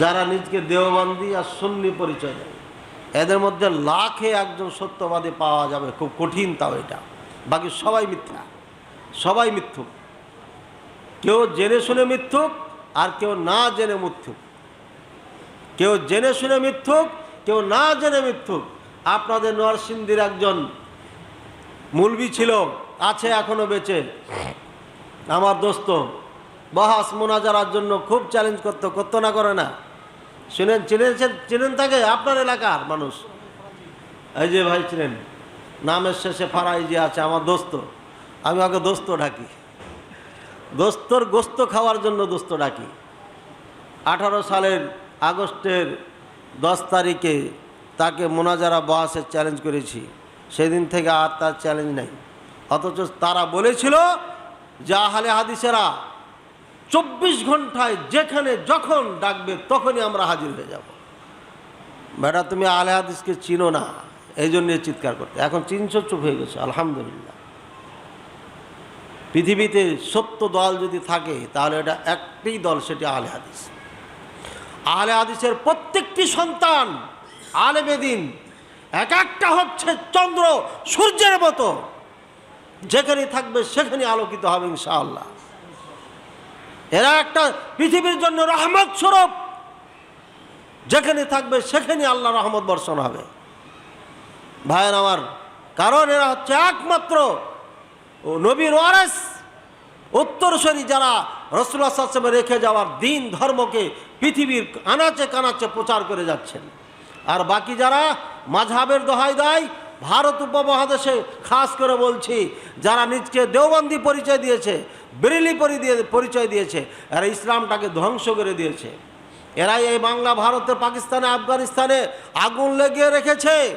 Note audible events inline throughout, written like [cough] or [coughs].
যারা নিজকে দেওবন্দি আর সুন্নি পরিচয় দেয়, এদের মধ্যে লাখে একজন সত্যবাদী পাওয়া যাবে, খুব কঠিন তাও এটা। বাকি সবাই মিথ্যা, সবাই মিথ্যুক। কেউ জেনে শুনে মিথ্যুক আর কেউ না জেনে মিথ্যুক। কেউ জেনে শুনে মিথ্যুক, কেউ না জেনে মিথ্যুক। আপনাদের নরসিংদীর একজন মুলবি ছিল, আছে এখনও বেঁচে। আমার দোস্ত বহাস মোনাজারার জন্য খুব চ্যালেঞ্জ করতো করতো না, করে না। শুনেন চিনেছেন চিনেন তাকে? আপনার এলাকার মানুষ। এই যে ভাই চিনেন, নামের শেষে ফারাই যে আছে, আমার দোস্ত। আমি ওকে দোস্ত ডাকি। দোস্তর গোস্ত খাওয়ার জন্য দোস্ত ডাকি। আঠারো সালের আগস্টের দশ তারিখে তাকে মোনাজারা বহাসের চ্যালেঞ্জ করেছি। সেদিন থেকে আর তার চ্যালেঞ্জ নেই। অথচ তারা বলেছিল যে আহলে হাদিসেরা চব্বিশ ঘন্টায় যেখানে যখন ডাকবে তখনই আমরা হাজির হয়ে যাব। বেটা, তুমি আহলে হাদিসকে চিনো না, এই জন্যে চিৎকার করতে। এখন চিনশো চুপ হয়ে গেছে, আলহামদুলিল্লাহ। পৃথিবীতে সত্য দল যদি থাকে, তাহলে এটা একটি দল, সেটি আহলে হাদিস। আহলে হাদিসের প্রত্যেকটি সন্তান আলেমেদিন এক একটা হচ্ছে চন্দ্র, সূর্যের মতো। যেখানে থাকবে সেখানে আলোকিত হবে, ইনশাআল্লাহ। এরা একটা পৃথিবীর জন্য রহমত স্বরূপ। যেখানে থাকবে সেখানে আল্লাহ রহমত বর্ষণ হবে। ভাইয়ের আমার, কারণ এরা হচ্ছে একমাত্র নবীর ওয়ারেস। উত্তরসরী যারা রসুল্লাহ সাল্লামে রেখে যাওয়ার দিন, ধর্মকে, পৃথিবীর আনাচে কানাচে প্রচার করে যাচ্ছেন। আর বাকি যারা মাঝহাবের দোহাই দেয়, ভারত উপমহাদেশে, খাস করে বলছি, যারা নিজকে দেওবন্দি পরিচয় দিয়েছে বেরেলি পরি দিয়ে, পরিচয় দিয়েছে। এরা ইসলামটাকে ধ্বংস করে দিয়েছে। এরাই এই বাংলা ভারতে, পাকিস্তানে, আফগানিস্তানে আগুন লেগে রেখেছে।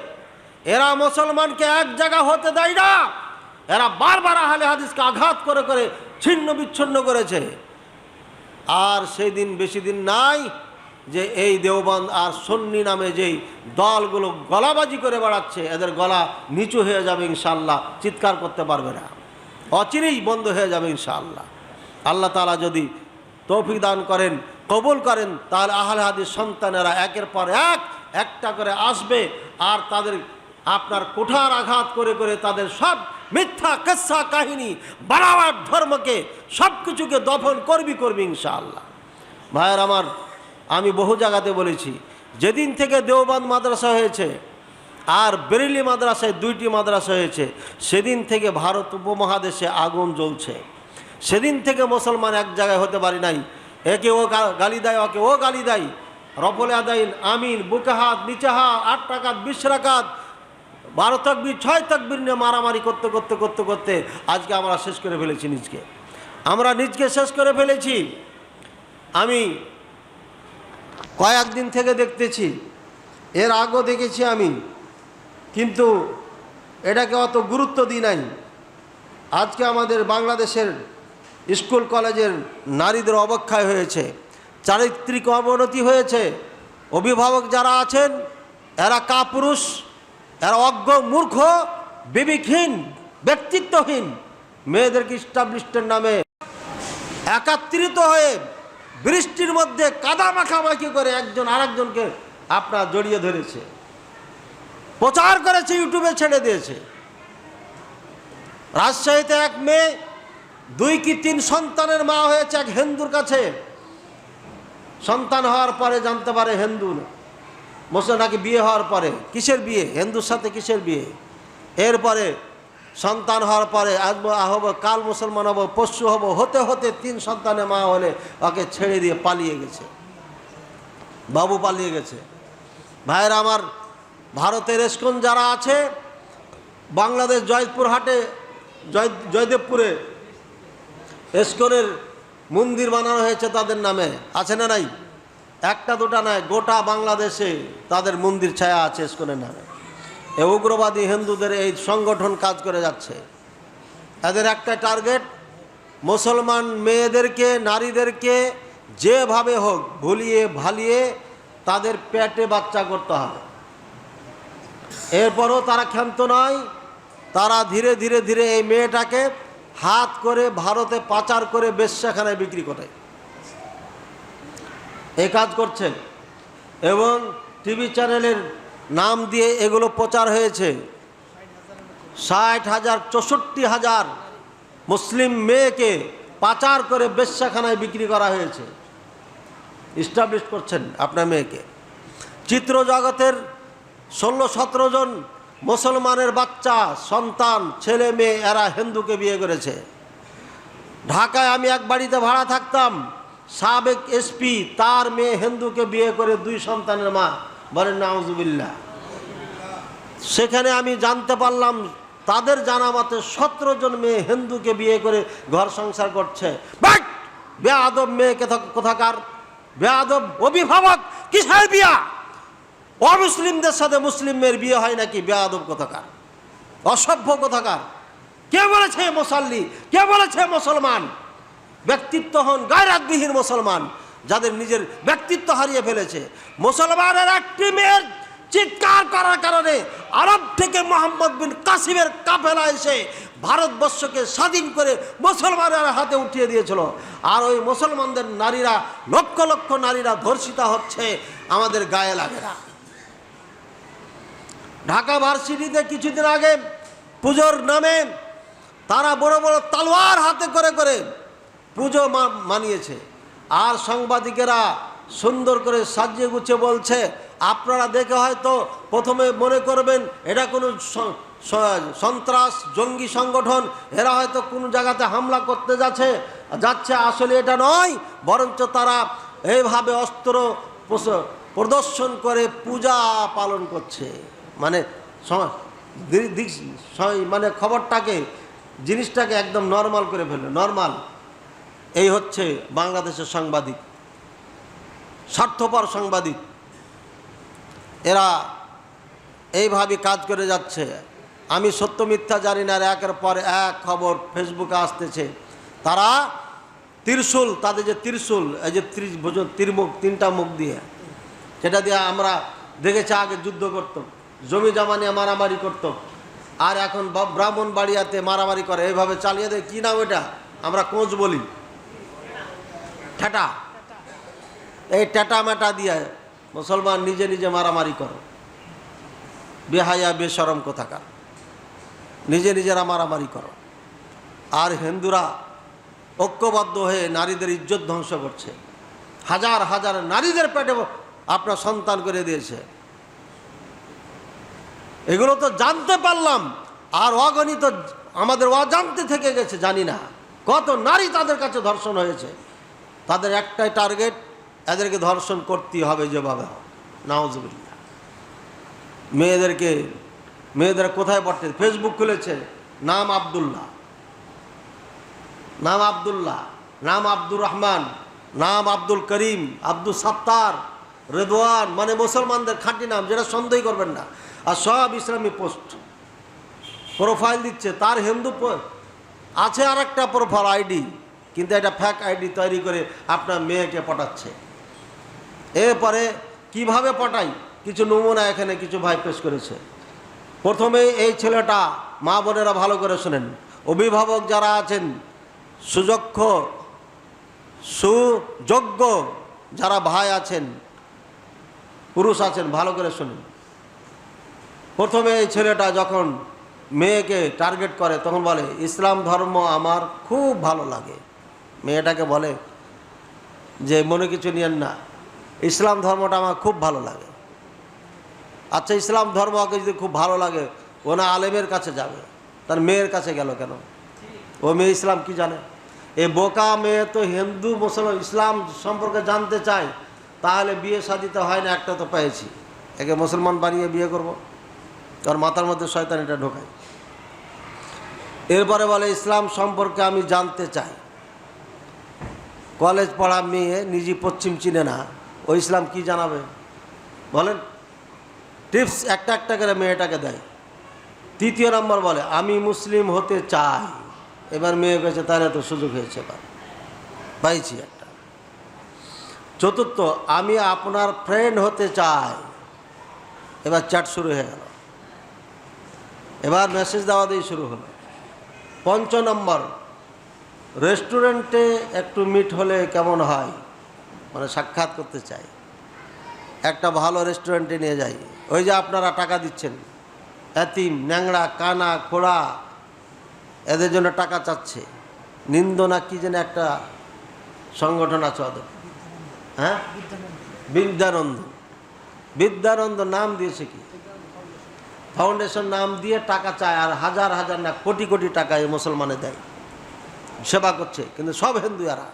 এরা মুসলমানকে এক জায়গা হতে দেয় না। এরা বারবার আহলে হাদিসকে আঘাত করে করে ছিন্ন বিচ্ছিন্ন করেছে। আর সেই দিন বেশি দিন নাই যে এই দেওবন্দ আর সন্নি নামে যেই দলগুলো গলাবাজি করে বেড়াচ্ছে, এদের গলা নিচু হয়ে যাবে ইনশাল্লাহ চিৎকার করতে পারবে না। অচিরেই বন্ধ হয়ে যাবে ইনশাআল্লাহ। আল্লাহ তালা যদি তৌফিক দান করেন, কবুল করেন, তাহলে আহলে হাদিস সন্তানেরা একের পর এক একটা করে আসবে আর তাদের আপনার কোঠার আঘাত করে করে তাদের সব মিথ্যা কেসা কাহিনী বাড়াবার ধর্মকে, সব কিছুকে দফন করবি করবি ইনশাআল্লাহ। ভাইয়ের আমার, আমি বহু জায়গাতে বলেছি, যেদিন থেকে দেওবান মাদ্রাসা হয়েছে আর বেরেলি মাদ্রাসায় দুইটি মাদ্রাসা হয়েছে। সেদিন থেকে ভারত উপমহাদেশে আগুন জ্বলছে। সেদিন থেকে মুসলমান এক জায়গায় হতে পারি নাই। একে ও গালি দেয়, ওকে ও গালি দেয়। রফলে আদাইন, আমিন বুকে হাত নিচে হাত আট টাকাত বিশ রাকাত, বারো তকবির, ছয় তকবির নিয়ে মারামারি করতে করতে করতে করতে আজকে আমরা শেষ করে ফেলেছি নিজকে। আমরা নিজকে শেষ করে ফেলেছি। আমি কয়েকদিন থেকে দেখতেছি, এর আগেও দেখেছি আমি। কিন্তু এটাকে অত গুরুত্ব দিই নাই। আজকে আমাদের বাংলাদেশের স্কুল কলেজের নারীদের অবক্ষয় হয়েছে, চারিত্রিক অবনতি হয়েছে। অভিভাবক যারা আছেন, এরা কাপুরুষ, এরা অজ্ঞ, মূর্খ, বিবেকহীন, ব্যক্তিত্বহীন। মেয়েদেরকে স্টাবলিশটের নামে একাত্রিত হয়ে বৃষ্টির মধ্যে কাদা মাখামাখি করে একজন আরেকজনকে আপনার জড়িয়ে ধরেছে। প্রচার করেছে, ইউটিউবে ছেড়ে দিয়েছে। রাজশাহীতে এক মেয়ে, দুই কি তিন সন্তানের মা হয়েছে এক হিন্দুর কাছে। সন্তান হওয়ার পরে জানতে পারে হিন্দু মুসলিম নাকি বিয়ে হওয়ার পরে। কিসের বিয়ে? হিন্দুর সাথে কিসের বিয়ে? এরপরে সন্তান হওয়ার পরে আজ হব, কাল মুসলমান হব, পশু হব, হতে হতে তিন সন্তানের মা হলে ওকে ছেড়ে দিয়ে পালিয়ে গেছে। বাবু পালিয়ে গেছে। ভাইয়েরা আমার ভারতের এসকন যারা আছে, বাংলাদেশ জয়পুর হাটে, জয় জয়দেবপুরে এসকনের মন্দির বানানো হয়েছে তাদের নামে। আছে না নাই? একটা দুটা নয় গোটা বাংলাদেশে তাদের মন্দির ছায়া আছে এসকনের নামে। এ উগ্রবাদী হিন্দুদের এই সংগঠন কাজ করে যাচ্ছে। এদের একটা টার্গেট, মুসলমান মেয়েদেরকে, নারীদেরকে যেভাবে হোক ভুলিয়ে ভালিয়ে তাদের পেটে বাচ্চা করতে হবে। এরপরও তারা ক্ষান্ত নয়। তারা ধীরে ধীরে ধীরে এই মেয়েটাকে হাত করে ভারতে পাচার করে বেশ্যাখানায় বিক্রি করে। এই কাজ করছে এবং টিভি চ্যানেলের নাম দিয়ে এগুলো প্রচার হয়েছে। ষাট হাজার, চৌষট্টি হাজার মুসলিম মেয়েকে পাচার করে বেশ্যাখানায় বিক্রি করা হয়েছে। ইস্টাবলিশ করছেন আপনার মেয়েকে। চিত্র জগতের ষোলো সতেরো জন মুসলমানের বাচ্চা, সন্তান, ছেলে, মেয়ে, এরা হিন্দুকে বিয়ে করেছে। ঢাকায় আমি এক বাড়িতে ভাড়া থাকতাম। সাবেক এসপি, তার মেয়ে হিন্দুকে বিয়ে করে দুই সন্তানের মা। বলেন, নাউজুবিল্লাহ। সেখানে আমি জানতে পারলাম, তাদের জানা মতে সতেরো জন মেয়ে হিন্দুকে বিয়ে করে ঘর সংসার করছে। বাট বেয়াদব মেয়ে কোথা- কোথাকার? বেয়াদব অভিভাবক, কিসের বিয়া? অমুসলিমদের সাথে মুসলিম মেয়ের বিয়ে হয় নাকি? বেয়াদব কোথাকার? অসভ্য কোথাকার? কে বলেছে মুসল্লি? কে বলেছে মুসলমান? ব্যক্তিত্ব হন গায়রাতবিহীন মুসলমান, যাদের নিজের ব্যক্তিত্ব হারিয়ে ফেলেছে। মুসলমানের একটি মেয়ের চিৎকার করার কারণে আরব থেকে মোহাম্মদ বিন কাসিমের কাফেলা এসে ভারতবর্ষকে স্বাধীন করে মুসলমানের হাতে উঠিয়ে দিয়েছিল। আর ওই মুসলমানদের নারীরা, লক্ষ লক্ষ নারীরা ধর্ষিতা হচ্ছে, আমাদের গায়ে লাগে না। ঢাকা ভার্সিটিতে কিছুদিন আগে পুজোর নামে তারা বড় বড় তালোয়ার হাতে করে করে পুজো মানিয়েছে। আর সাংবাদিকেরা সুন্দর করে সাজিয়ে গুছিয়ে বলছে, আপনারা দেখে হয়তো প্রথমে মনে করবেন এটা কোনো সন্ত্রাস, জঙ্গি সংগঠন, এরা হয়তো কোনো জায়গাতে হামলা করতে যাচ্ছে যাচ্ছে আসলে এটা নয়, বরঞ্চ তারা এইভাবে অস্ত্র প্রদর্শন করে পূজা পালন করছে। মানে মানে খবরটাকে, জিনিসটাকে একদম নর্মাল করে ফেলল নর্মাল এই হচ্ছে বাংলাদেশের সাংবাদিক, স্বার্থপর সাংবাদিক। এরা এইভাবে কাজ করে যাচ্ছে। আমি সত্য মিথ্যা জানি না একের পর এক খবর ফেসবুকে আসতেছে। তারা ত্রিশূল, তাদের যে ত্রিশূল, এই যে ত্রিশ ত্রিমুখ, তিনটা মুখ দিয়ে, সেটা দিয়ে আমরা দেখেছি, আগে যুদ্ধ করতাম জমি জমা নিয়ে মারামারি করতো। আর এখন ব্রাহ্মণ বাড়িয়াতে মারামারি করে। এইভাবে চালিয়ে দেয়। কী নাম এটা? আমরা কোচ বলি। ঠেটা। এই টেটা মেটা দিয়ে মুসলমান নিজে নিজে মারামারি করে। বেহায়া বেসরম কোথাকার। নিজে নিজেরা মারামারি করো। আর হিন্দুরা ঐক্যবদ্ধ হয়ে নারীদের ইজ্জত ধ্বংস করছে। হাজার হাজার নারীদের পেটে আপনার সন্তান করে দিয়েছে। এগুলো তো জানতে পারলাম, আর অগণিত আমাদের অজান্তে থেকে গেছে, জানি না। কত নারী তাদের কাছে ধর্ষণ হয়েছে। তাদের একটাই টার্গেট, এদেরকে ধর্ষণ করতেই হবে যেভাবে হোক। নাওজবিল্লা মেয়েদেরকে, মেয়েদের কোথায় পড়তে ফেসবুক খুলেছে, নাম আবদুল্লাহ। নাম আবদুল্লাহ, নাম আব্দুর রহমান, নাম আব্দুল করিম, আব্দুল সাত্তার। রেদওয়ান মানে মুসলমানদের খাঁটি নাম, যেটা সন্দেহ করবেন না। আর সব ইসলামী পোস্ট। প্রোফাইল দিচ্ছে, তার হিন্দু আছে আর একটা প্রোফাইল আইডি, কিন্তু এটা ফ্যাক আইডি তৈরি করে আপনার মেয়েকে পটাচ্ছে। এরপরে কীভাবে পটাই? কিছু নমুনা এখানে কিছু ভাই পেশ করেছে। প্রথমে এই ছেলেটা, মা বোনেরা ভালো করে শোনেন। অভিভাবক যারা আছেন সুযক্ষ সুযোগ্য যারা ভাই আছেন পুরুষ আছেন, ভালো করে শুনুন। প্রথমে এই ছেলেটা যখন মেয়েকে টার্গেট করে, তখন বলে, ইসলাম ধর্ম আমার খুব ভালো লাগে। মেয়েটাকে বলে, যে মনে কিছু নিয়েন না, ইসলাম ধর্মটা আমার খুব ভালো লাগে। আচ্ছা ইসলাম ধর্ম ওকে যদি খুব ভালো লাগে, ও না আলেমের কাছে যাবে? তার মেয়ের কাছে গেল কেন? ও মেয়ে ইসলাম কি জানে? এ বোকা মেয়ে তো হিন্দু, মুসলমান, ইসলাম সম্পর্কে জানতে চায়। তাহলে বিয়ে শাদিতে হয় না, একটা তো পেয়েছি। একে মুসলমান বানিয়ে বিয়ে করব। তার মাথার মধ্যে শয়তান এটা ঢোকায়। এরপরে বলে, ইসলাম সম্পর্কে আমি জানতে চাই। কলেজ পড়া মেয়ে নিজে পশ্চিম চিনে না। ও ইসলাম কি জানাবে? বলেন, টিপস একটা একটা করে মেয়েটাকে দেয়। তৃতীয় নম্বর বলে, আমি মুসলিম হতে চাই। এবার মেয়ে গেছে তাহলে তো সুযোগ হয়েছে এবার। পাইছি চতুর্থ, আমি আপনার ফ্রেন্ড হতে চাই। এবার চ্যাট শুরু হয়ে গেল। এবার মেসেজ দেওয়া দিয়ে শুরু হলো। পঞ্চ নম্বর রেস্টুরেন্টে একটু মিট হলে কেমন হয়? মানে সাক্ষাৎ করতে চাই। একটা ভালো রেস্টুরেন্টে নিয়ে যাই। ওই যে আপনারা টাকা দিচ্ছেন। এতিম, ন্যাংড়া, কানা, খোড়া, এদের জন্য টাকা চাচ্ছে। নিন্দনা কি যেন একটা সংগঠন আছে ওদের। হ্যাঁ? বিদ্যানন্দ। বিদ্যানন্দ নাম দিয়েছে কি? ফাউন্ডেশন নাম দিয়ে টাকা চায় আর হাজার হাজার না কোটি কোটি টাকা এই মুসলমানে দেয়। সেবা করছে, কিন্তু সব হিন্দু এরা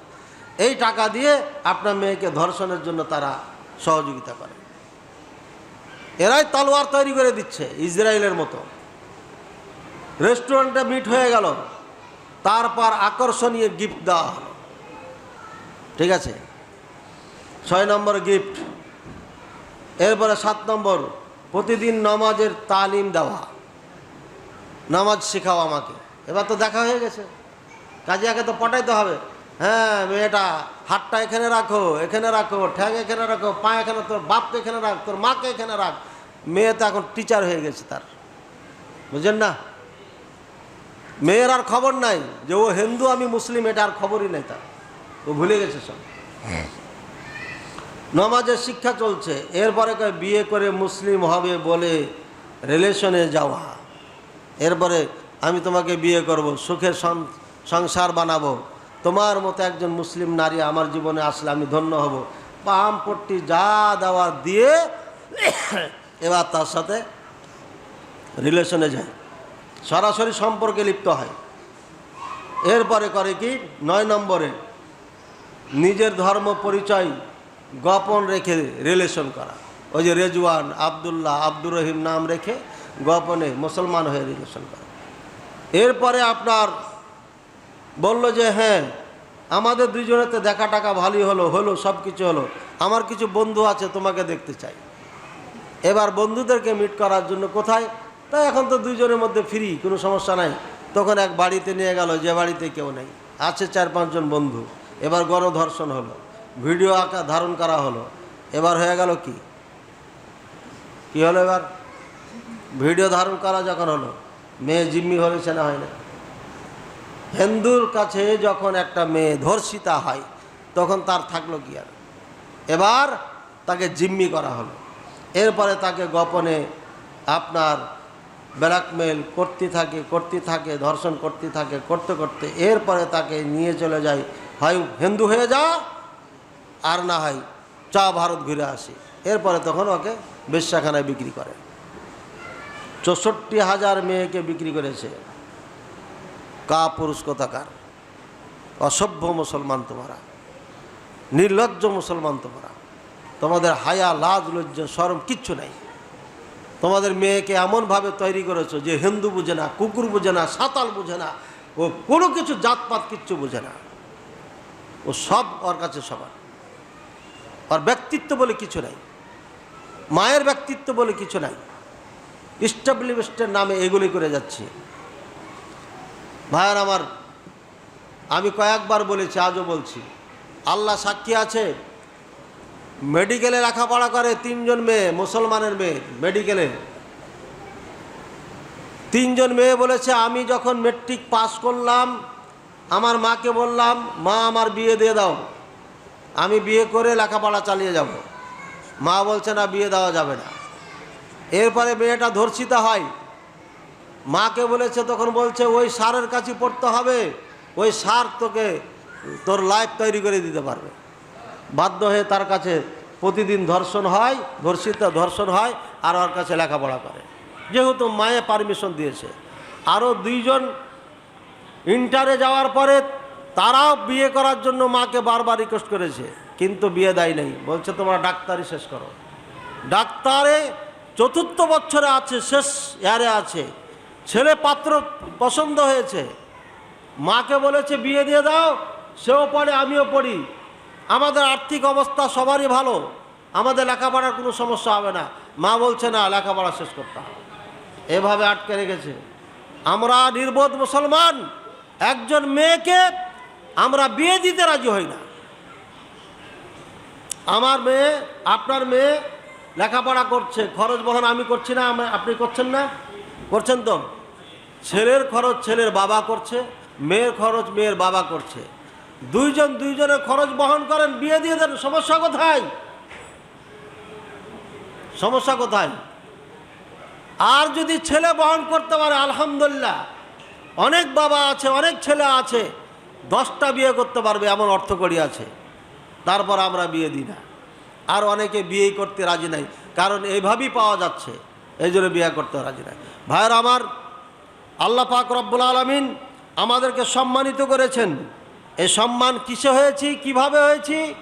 এই টাকা দিয়ে আপনার মেয়েকে ধর্ষণের জন্য তারা সহযোগিতা করে। এরাই তলোয়ার তৈরি করে দিচ্ছে ইসরায়েলের মতো। রেস্টুরেন্টে মিট হয়ে গেল। তারপর আকর্ষণীয় গিফট দেওয়া হলো। ঠিক আছে? ছয় নম্বর গিফট এরপরে সাত নম্বর, প্রতিদিন নামাজের তালিম দেওয়া। নামাজ শেখাও আমাকে। এবার তো দেখা হয়ে গেছে। কাজিয়াকে তো পটাইতে হবে। হ্যাঁ মেয়েটা, হাতটা এখানে রাখো এখানে রাখো, ঠ্যাং এখানে রাখো, পা এখানে তোর বাপকে এখানে রাখ, তোর মাকে এখানে রাখ। মেয়ে তো এখন টিচার হয়ে গেছে তার। বুঝলেন না? মেয়ের আর খবর নাই যে ও হিন্দু, আমি মুসলিম, এটা আর খবরই নেই তার। ও ভুলে গেছে সব। নমাজের শিক্ষা চলছে। এরপরে বিয়ে করে মুসলিম হবে বলে রিলেশনে যাওয়া। এরপরে আমি তোমাকে বিয়ে করব, সুখের সংসার বানাবো। তোমার মতো একজন মুসলিম নারী আমার জীবনে আসলে আমি ধন্য হব। পাম পট্টি যা দেওয়ার দিয়ে [coughs] এবার তার সাথে রিলেশনে যায়। সরাসরি সম্পর্কে লিপ্ত হয়। এরপরে করে কি? নয় নম্বরে, নিজের ধর্ম পরিচয় গোপন রেখে রিলেশন করা। ওই যে রেজওয়ান, আবদুল্লাহ, আব্দুর রহিম নাম রেখে গোপনে মুসলমান হয়ে রিলেশন করা। এরপরে আপনার বলল যে হ্যাঁ আমাদের দুজনেতে দেখা টাকা ভালোই হলো হলো সব কিছু হলো। আমার কিছু বন্ধু আছে, তোমাকে দেখতে চাই। এবার বন্ধুদেরকে মিট করার জন্য কোথায়? তাই এখন তো দুইজনের মধ্যে ফ্রি কোনো সমস্যা নাই। তখন এক বাড়িতে নিয়ে গেল, যে বাড়িতে কেউ নেই। আছে চার পাঁচজন বন্ধু। এবার গণধর্ষণ হলো। ভিডিও আঁকা ধারণ করা হলো। এবার হয়ে গেল কি? কি হলো এবার? ভিডিও ধারণ করা যখন হলো, মেয়ে জিম্মি হয়েছে না হয় না। হিন্দুর কাছে যখন একটা মেয়ে ধর্ষিতা হয়, তখন তার থাকল কি আর? এবার তাকে জিম্মি করা হলো। এরপরে তাকে গোপনে আপনার ব্ল্যাকমেল করতে থাকে করতে থাকে, ধর্ষণ করতে থাকে, করতে করতে এরপরে তাকে নিয়ে চলে যায়, হয়, হিন্দু হয়ে যা। আর না হয় চা ভারত ঘুরে আসি। এরপরে তখন ওকে বেশ্যাখানায় বিক্রি করে। চৌষট্টি হাজার মেয়েকে বিক্রি করেছে। কা পুরুষ কোথাকার? অসভ্য মুসলমান তোমরা। নির্লজ্জ মুসলমান তোমরা। তোমাদের হায়া, লাজ, লজ্জ সরম কিচ্ছু নাই। তোমাদের মেয়েকে এমনভাবে তৈরি করেছ যে হিন্দু বুঝে না, কুকুর বুঝে না, সাঁতাল বুঝে না, ও কোনো কিছু জাতপাত কিচ্ছু বুঝে না। ও সব ওর কাছে সবার ওর ব্যক্তিত্ব বলে কিছু নাই। মায়ের ব্যক্তিত্ব বলে কিছু নাই। ইস্টাবলিশমেন্টের নামে এগুলি করে যাচ্ছে। ভাইয়ার আমার, আমি কয়েকবার বলেছি, আজও বলছি। আল্লাহ সাক্ষী আছে মেডিকেলে লেখাপড়া করে তিনজন মেয়ে, মুসলমানের মেয়ে মেডিকেলে তিনজন মেয়ে বলেছে, আমি যখন মেট্রিক পাস করলাম, আমার মাকে বললাম, মা, আমার বিয়ে দিয়ে দাও। আমি বিয়ে করে লেখাপড়া চালিয়ে যাব। মা বলছে, না, বিয়ে দেওয়া যাবে না। এরপরে মেয়েটা ধর্ষিতা হয়। মাকে বলেছে, তখন বলছে, ওই সারের কাছে পড়তে হবে। ওই সার তোকে, তোর লাইফ তৈরি করে দিতে পারবে। বাধ্য হয়ে তার কাছে প্রতিদিন ধর্ষণ হয়, ধর্ষিত ধর্ষণ হয়, আর ওর কাছে লেখাপড়া করে। যেহেতু মায়ে পারমিশন দিয়েছে। আরও দুইজন ইন্টারে যাওয়ার পরে তারাও বিয়ে করার জন্য মাকে বারবার রিকোয়েস্ট করেছে, কিন্তু বিয়ে দেয় নাই। বলছে, তোমরা ডাক্তারি শেষ করো। ডাক্তারে চতুর্থ বছরে আছে, শেষ ইয়ারে আছে। ছেলে পাত্র পছন্দ হয়েছে। মাকে বলেছে, বিয়ে দিয়ে দাও, সেও পড়ে, আমিও পড়ি। আমাদের আর্থিক অবস্থা সবারই ভালো, আমাদের লেখাপড়ার কোনো সমস্যা হবে না। মা বলছে, না, লেখাপড়া শেষ করতে হবে। এভাবে আটকে রেখেছে। আমরা নির্বোধ মুসলমান, একজন মেয়েকে আমরা বিয়ে দিতে রাজি হই না। আমার মেয়ে, আপনার মেয়ে লেখাপড়া করছে, খরচ বহন আমি করছি না আপনি করছেন না? করছেন তো। ছেলের খরচ ছেলের বাবা করছে, মেয়ের খরচ মেয়ের বাবা করছে। দুইজন দুইজনের খরচ বহন করেন, বিয়ে দিয়ে দেন, সমস্যা কোথায়? সমস্যা কোথায়? আর যদি ছেলে বহন করতে পারে, আলহামদুলিল্লাহ। অনেক বাবা আছে, অনেক ছেলে আছে দশটা বিয়ে করতে পারবে এমন অর্থ করি আছে। তারপর আমরা বিয়ে দিই না। আর অনেকে বিয়েই করতে রাজি নাই। কারণ এইভাবেই পাওয়া যাচ্ছে। এই জন্য বিয়ে করতে রাজি নাই। ভাইয়ের আমার, আল্লাহ পাক রব্বুল আলমিন আমাদেরকে সম্মানিত করেছেন। এই সম্মান কিসে হয়েছি, কীভাবে হয়েছি,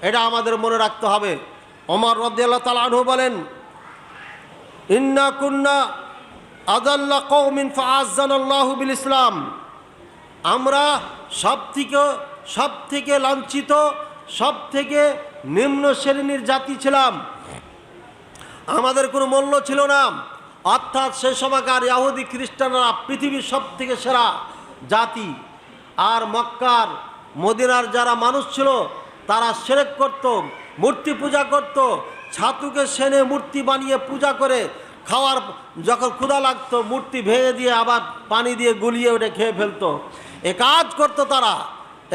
এটা আমাদের মনে রাখতে হবে। ওমর রদ্দাল্লাহ তালাহু বলেন, ইন্না কুন্না আদাল্লা কৌমিন ফাজানাল্লাহু বিল ইসলাম। আমরা সব থেকে সব থেকে লাঞ্ছিত সব থেকে নিম্ন শ্রেণির জাতি ছিলাম। আমাদের কোনো মূল্য ছিল না। অর্থাৎ সে সময়কার ইয়াহুদি খ্রিস্টানরা পৃথিবীর সব থেকে সেরা জাতি। আর মক্কার, মদিনার যারা মানুষ ছিল, তারা সেরেক করত, মূর্তি পূজা করত, ছাতুকে সেনে মূর্তি বানিয়ে পূজা করে খাওয়ার, যখন ক্ষুধা লাগতো, মূর্তি ভেঙে দিয়ে আবার পানি দিয়ে গুলিয়ে ওটা খেয়ে ফেলতো। এ কাজ করতো তারা।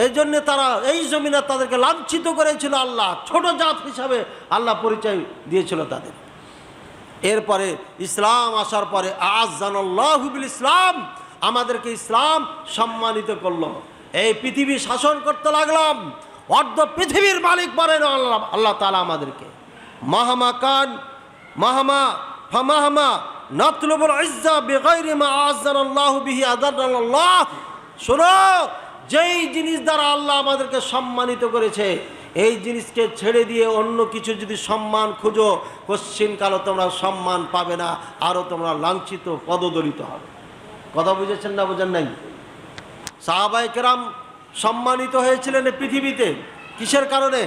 এই জন্যে তারা এই জমিনে তাদেরকে লাঞ্ছিত করেছিল আল্লাহ, ছোট জাত হিসাবে আল্লাহ পরিচয় দিয়েছিল তাদের। এরপরে ইসলাম আসার পরে আজ জানাল্লাহুবিল ইসলাম, আমাদেরকে ইসলাম সম্মানিত করল। এই পৃথিবী শাসন করতে লাগলাম, অর্ধ পৃথিবীর মালিক বলেন আল্লাহ আল্লাহ তালা আমাদেরকে। মাহামা কান, মাহামা ফামাহামা নতলবুল ইজ্জা বেগৈরি মা আজানাল্লাহু বিহি আদানাল্লাহ শোনো, যেই জিনিস দ্বারা আল্লাহ আমাদেরকে সম্মানিত করেছে, এই জিনিসকে ছেড়ে দিয়ে অন্য কিছু যদি সম্মান খুঁজো কালো তোমরা সম্মান পাবে না আরও তোমরা লাঞ্ছিত, পদদলিত হবে। কথা বুঝেছেন না বোঝেন নাই? সাহাবাই কেরাম সম্মানিত হয়েছিলেন পৃথিবীতে। কিসের কারণে?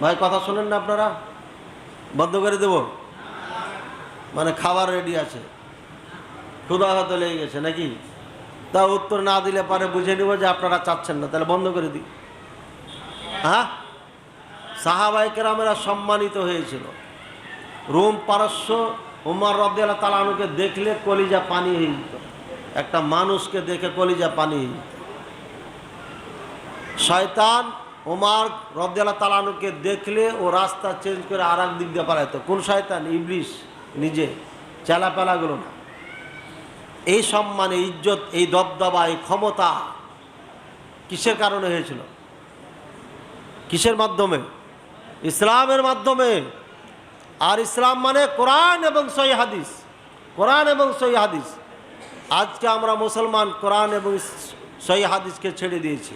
ভাই, কথা শোনেন না আপনারা? বন্ধ করে দেব? মানে খাবার রেডি আছে। ক্ষুদা হতে লেগে গেছে নাকি? তা উত্তর না দিলে পরে বুঝে নিব যে আপনারা চাচ্ছেন না, তাহলে বন্ধ করে দিই। হ্যাঁ? সাহাবাই কেরামেরা সম্মানিত হয়েছিল। রোম পারস্য উমর রব্দাল তালানুকে দেখলে কলিজা পানি হয়ে যেত। একটা মানুষকে দেখে কলিজা পানি হয়ে যেত। শয়তান ওমার রব্দাল তালানুকে দেখলে ও রাস্তা চেঞ্জ করে আর এক দিক দিয়ে পালাইতো। কোন শয়তান? ইবলিশ নিজে। চেলাপেলাগুলো না। এই সম্মান এই ইজ্জত, এই দবদবা, এই ক্ষমতা কিসের কারণে হয়েছিল? কিসের মাধ্যমে? ইসলামের মাধ্যমে। আর ইসলাম মানে কোরআন এবং সই হাদিস। কোরআন এবং সই হাদিস। আজকে আমরা মুসলমান কোরআন এবং সই হাদিসকে ছেড়ে দিয়েছি।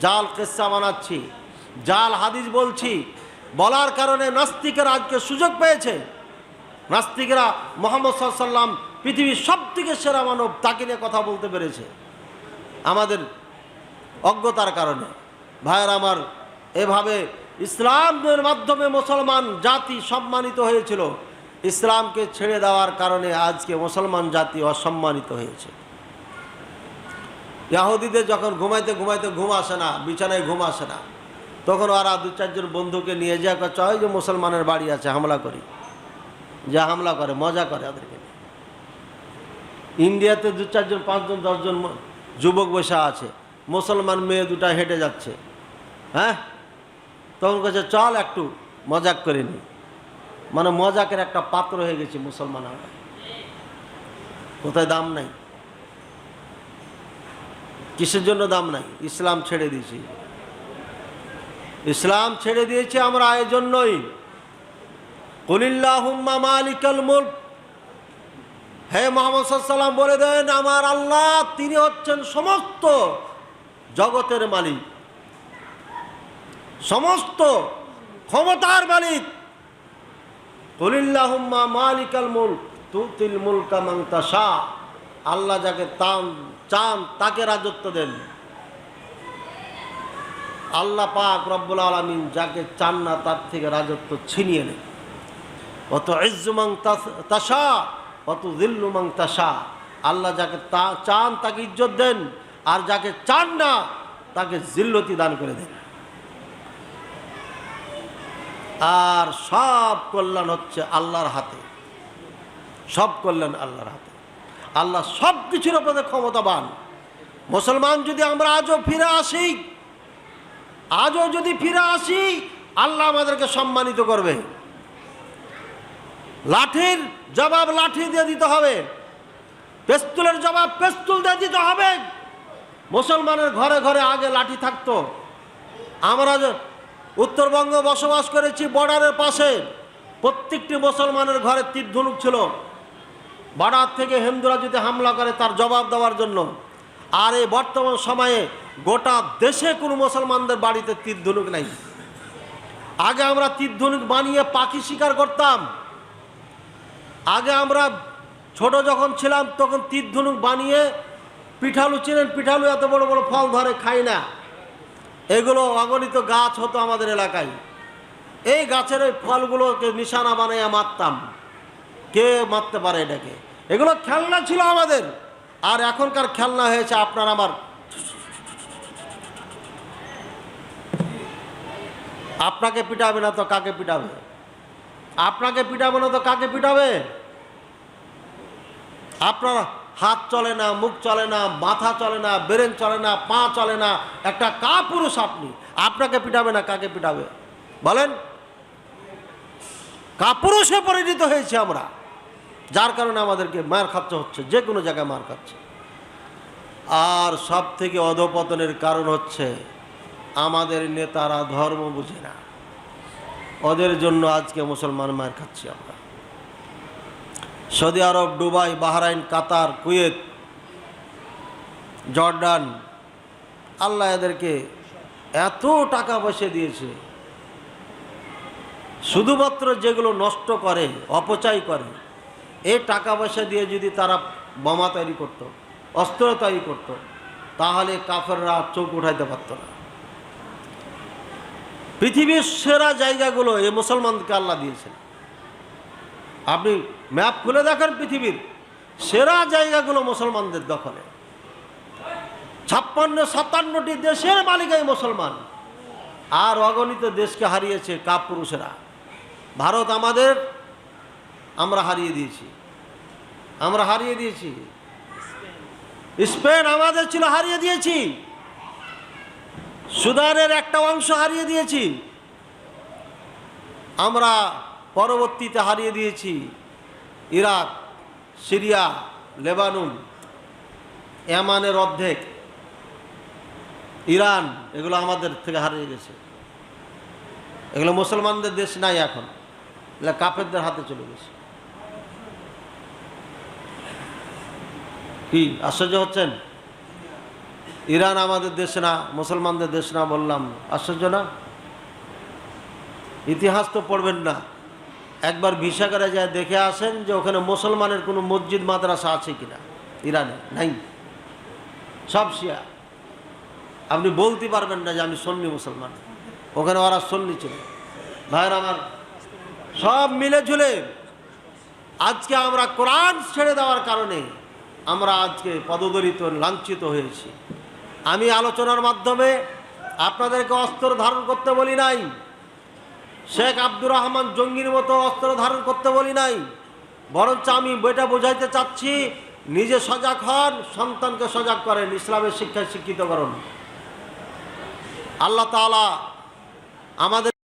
জাল কেসা বানাচ্ছি, জাল হাদিস বলছি। বলার কারণে নাস্তিকেরা আজকে সুযোগ পেয়েছে। নাস্তিকেরা মোহাম্মদ সাল্লাম পৃথিবীর সব থেকে সেরা মানব তাকে নিয়ে কথা বলতে পেরেছে আমাদের অজ্ঞতার কারণে। ভাইয়ের আমার, এভাবে ইসলামের মাধ্যমে মুসলমান জাতি সম্মানিত হয়েছিল, ইসলামকে ছেড়ে দেওয়ার কারণে আজকে মুসলমান জাতি অসম্মানিত হয়েছে। ইয়াহুদিদের যখন ঘুমাইতে ঘুমাইতে ঘুম আসে না, বিছানায় ঘুম আসে না, তখন ওরা দু চারজন বন্ধুকে নিয়ে যায় চয় যে মুসলমানের বাড়ি আছে, হামলা করি। যা হামলা করে, মজা করে ওদেরকে। ইন্ডিয়াতে দু চারজন, পাঁচজন, দশজন যুবক বসে আছে। মুসলমান মেয়ে দুটা হেঁটে যাচ্ছে। হ্যাঁ? তখন কাছে চল একটু মজাক করে নি। মানে মজাকের একটা পাত্র হয়ে গেছে মুসলমান আমরা কোথায় দাম নাই। কিসের জন্য দাম নাই? ইসলাম ছেড়ে দিয়েছি। ইসলাম ছেড়ে দিয়েছি আমরা এই জন্যই কলিল্লাহুম্মা মালিকাল মুলক। হে মোহাম্মদ সাল্লাম বলে দেন, আমার আল্লাহ, তিনি হচ্ছেন সমস্ত জগতের মালিক। সমস্ত ক্ষমতার মালিক। কলিল্লাহুম্মা মালিকাল মুলক, তুতিল মুলকা মান তাশা। আল্লাহ যাকে তান চান, তাকে রাজত্ব দেন। আল্লাহ পাক রব্বুল আলমিন যাকে চান না, তার থেকে রাজত্ব ছিনিয়ে নেন। অত ইজ্জুমাং তাসা অত তাসা আল্লাহ যাকে তা চান তাকে ইজ্জত দেন, আর যাকে চান না তাকে জিল্লতি দান করে দেন। আর সব কল্যাণ হচ্ছে আল্লাহর হাতে। সব কল্যাণ আল্লাহর হাতে। আল্লাহ সব কিছুর উপরে ক্ষমতাবান। মুসলমান যদি আমরা আজও ফিরে আসি, আজও যদি ফিরে আসি, আল্লাহ আমাদেরকে সম্মানিত করবে। লাঠির জবাব লাঠি দিয়ে দিতে হবে। পেস্তুলের জবাব পেস্তুল দিয়ে দিতে হবে। মুসলমানের ঘরে ঘরে আগে লাঠি থাকতো। আমরা উত্তরবঙ্গ বসবাস করেছি বর্ডারের পাশে, প্রত্যেকটি মুসলমানের ঘরে তীর ধনুক ছিল। বর্ডার থেকে হিন্দুরা যদি হামলা করে তার জবাব দেওয়ার জন্য। আর এই বর্তমান সময়ে গোটা দেশে কোনো মুসলমানদের বাড়িতে তীর ধনুক নাই। আগে আমরা তীর ধনুক বানিয়ে পাখি শিকার করতাম। আগে আমরা ছোট যখন ছিলাম, তখন তীর ধনুক বানিয়ে পিঠালু চিনেন, পিঠালু এত বড় বড় ফল ধরে খাই না। এগুলো অগণিত গাছ হতো আমাদের এলাকায়। এই গাছের ওই ফলগুলোকে নিশানা বানাইয়া মারতাম। কে মারতে পারে এটাকে? এগুলো খেলনা ছিল আমাদের। আর এখনকার খেলনা হয়েছে আপনার আমার। আপনাকে পিটাবে না তো কাকে পিটাবে? আপনাকে পিটাবে না তো কাকে পিটাবে? আপনার হাত চলে না, মুখ চলে না, মাথা চলে না, ব্রেন চলে না, পা চলে না, একটা কা পুরুষ আপনি। আপনাকে পিটাবে না, কাকে পিটাবে? বলেন। কাপুরুষে পরিণত হয়েছে আমরা। যার কারণে আমাদেরকে মার খাচ্ছে হচ্ছে, যে কোনো জায়গায় মার খাচ্ছে। আর সব থেকে অধপতনের কারণ হচ্ছে, আমাদের নেতারা ধর্ম বুঝে না। ওদের জন্য আজকে মুসলমান মার খাচ্ছি আমরা। Saudi Arab, Dubai, Bahrain, Qatar, Kuwait, Jordan, আল্লাহ এদেরকে এত টাকা পয়সা দিয়েছে। শুধুমাত্র যেগুলো নষ্ট করে, অপচয় করে এই টাকা পয়সা দিয়ে যদি তারা বোমা তৈরি করত, অস্ত্র তৈরি করত, তাহলে কাফেররা চোখ উঠাইতে পারত না। পৃথিবীর সেরা জায়গাগুলো এই মুসলমানকে আল্লাহ দিয়েছেন। আপনি ম্যাপ খুলে দেখেন পৃথিবীর সেরা জায়গাগুলো মুসলমানদের দখলে। ছাপ্পান্ন, সাতান্নটি দেশের মালিকাই মুসলমান। আর অগণিত দেশকে হারিয়েছে কাপ পুরুষেরা ভারত আমাদের, আমরা হারিয়ে দিয়েছি। আমরা হারিয়ে দিয়েছি। স্পেন আমাদের ছিল হারিয়ে দিয়েছি। সুদানের একটা অংশ হারিয়ে দিয়েছি। আমরা পরবর্তীতে হারিয়ে দিয়েছি ইরাক, সিরিয়া, লেবানুন, এমানের অর্ধেক। ইরান, এগুলো আমাদের থেকে হারিয়ে গেছে। এগুলো মুসলমানদের দেশ নাই এখন। এগুলো কাফেরদের হাতে চলে গেছে। কি, আশ্চর্য হচ্ছেন? ইরান আমাদের দেশ না, মুসলমানদের দেশ না বললাম। আশ্চর্য না? ইতিহাস তো পড়বেন না। একবার ভিসা করে যায়, দেখে আসেন যে ওখানে মুসলমানের কোনো মসজিদ, মাদ্রাসা আছে কিনা, ইরানে নাই। সব শিয়া। আপনি বলতে পারবেন না যে আমি সন্নি মুসলমান। ওখানে ওরা সন্নি ছিল। ভাইয়ের আমার সব মিলে ঝুলে আজকে আমরা কোরআন ছেড়ে দেওয়ার কারণে আমরা আজকে পদদলিত, লাঞ্ছিত হয়েছি। আমি আলোচনার মাধ্যমে আপনাদেরকে অস্ত্র ধারণ করতে বলি নাই। শেখ আব্দুর রহমান জঙ্গির মতো অস্ত্র ধারণ করতে বলি নাই। বরঞ্চ আমি বইটা বোঝাইতে চাচ্ছি, নিজে সজাগ হন, সন্তানকে সজাগ করেন, ইসলামের শিক্ষায় শিক্ষিত করুন। আল্লাহ তালা আমাদের